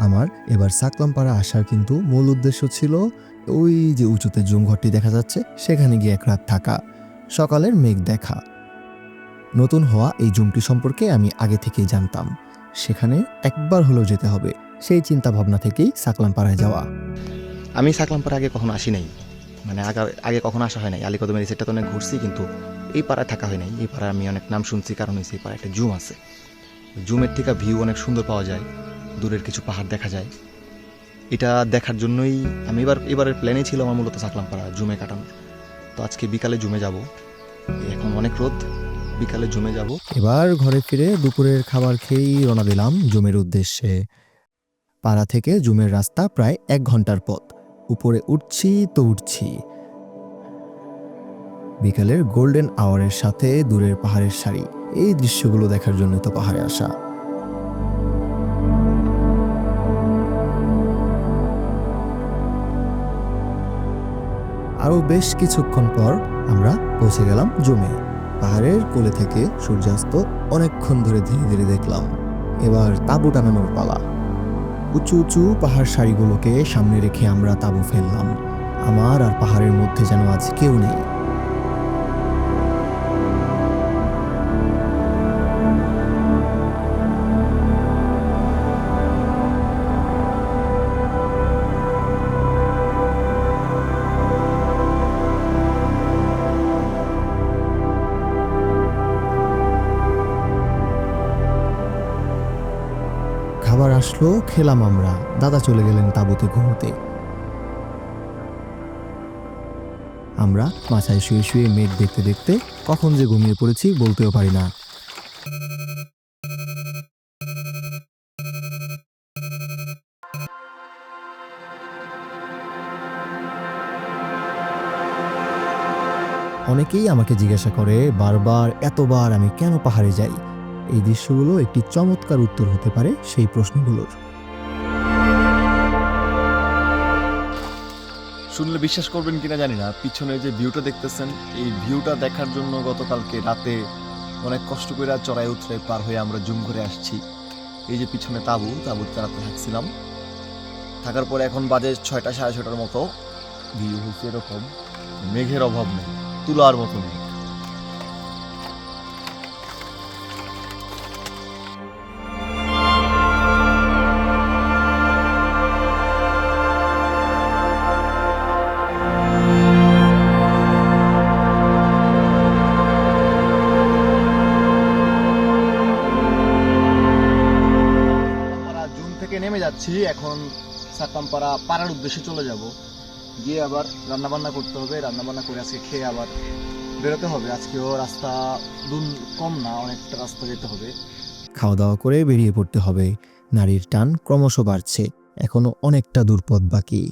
আমার এবার সাকলামপাড়া আসার কিন্তু মূল উদ্দেশ্য ছিল ওই যে উঁচুতে জুমঘরটি দেখা যাচ্ছে, সেখানে গিয়ে এক রাত থাকা, সকালের মেঘ দেখা। নতুন হওয়া এই জুমটি সম্পর্কে আমি আগে থেকেই জানতাম। সেখানে একবার হলেও যেতে হবে, সেই চিন্তা ভাবনা থেকেই সাকলামপাড়ায় যাওয়া। আমি সাকলামপাড়া আগে কখনো আসি নাই। মানে আগে আগে কখনো আসা হয় নাই। আলিকদমের সাইডটা তো অনেক ঘুরছি, কিন্তু এই পাড়ায় থাকা হয় নাই। এই পাড়ায় আমি অনেক নাম শুনছি, কারণ হচ্ছে এই পাড়ায় একটা জুম আছে। জুমের থেকে ভিউ অনেক সুন্দর পাওয়া যায়, দূরের কিছু পাহাড় দেখা যায়। এটা দেখার জন্যই আমি এবার, এবারের প্ল্যানে ছিল আমার মূলত সাকলামপাড়া জুমে কাটানো। তো আজকে বিকালে জুমে যাব। এখন অনেক রোদ, বিকালে জুমে যাব। এবার ঘরে ফিরে দুপুরের খাবার খেয়েই রওনা দিলাম জুমের উদ্দেশ্যে। পাড়া থেকে জুমের রাস্তা প্রায় এক ঘণ্টার পথ। উপরে উঠছি তো উঠছি। বিকালের গোল্ডেন আওয়ারের সাথে দূরের পাহাড়ের সারি। এই দৃশ্যগুলো দেখার জন্য তো পাহাড়ে আসা। আরও বেশ কিছুক্ষণ পর আমরা পৌঁছে গেলাম জুমে। পাহাড়ের কোলে থেকে সূর্যাস্ত অনেকক্ষণ ধরে ধীরে ধীরে দেখলাম। এবার তাঁবু টানানোর পালা। উঁচু উঁচু পাহাড় সারিগুলোকে সামনে রেখে আমরা তাঁবু ফেললাম। আমার আর পাহাড়ের মধ্যে যেন আজ কেউ নেই। খাবার আসলো, খেলাম আমরা। দাদা চলে গেলেন তাঁবুতে ঘুমোতে। আমরা মাথায় শুয়ে শুয়ে মেঘ দেখতে দেখতে কখন যে ঘুমিয়ে পড়েছি বলতেও পারি না। অনেকেই আমাকে জিজ্ঞাসা করে, বারবার, এতবার আমি কেন পাহাড়ে যাই? এই দৃশ্যগুলো একটি চমৎকার উত্তর হতে পারে সেই প্রশ্নগুলোর। শুনলে বিশ্বাস করবেন কিনা জানি না, পিছনে যে ভিউটা দেখতেছেন, এই ভিউটা দেখার জন্য গতকালকে রাতে অনেক কষ্ট করে চড়াই উতরে পার হয়ে আমরা জুম করে আসছি। এই যে পিছনে তাঁবু তাঁবুতে রাতে থাকছিলাম থাকার পরে এখন বাজে ছয়টা, সাড়ে ছটার মতো। ভিউ হচ্ছে এরকম। মেঘের অভাব নেই, তুলার মতো মেঘ। যাচ্ছি, এখন সাতামপাড়া পাড়ার উদ্দেশ্যে চলে যাব। গিয়ে আবার রান্নাবান্না করতে হবে, রান্নাবান্না করে আজকে খেয়ে আবার বেরোতে হবে। আজকেও রাস্তা দূর কম না, অনেকটা রাস্তা যেতে হবে। খাওয়া দাওয়া করে বেরিয়ে পড়তে হবে। নারীর টান ক্রমশ বাড়ছে, এখনও অনেকটা দুর্পদ বাকি।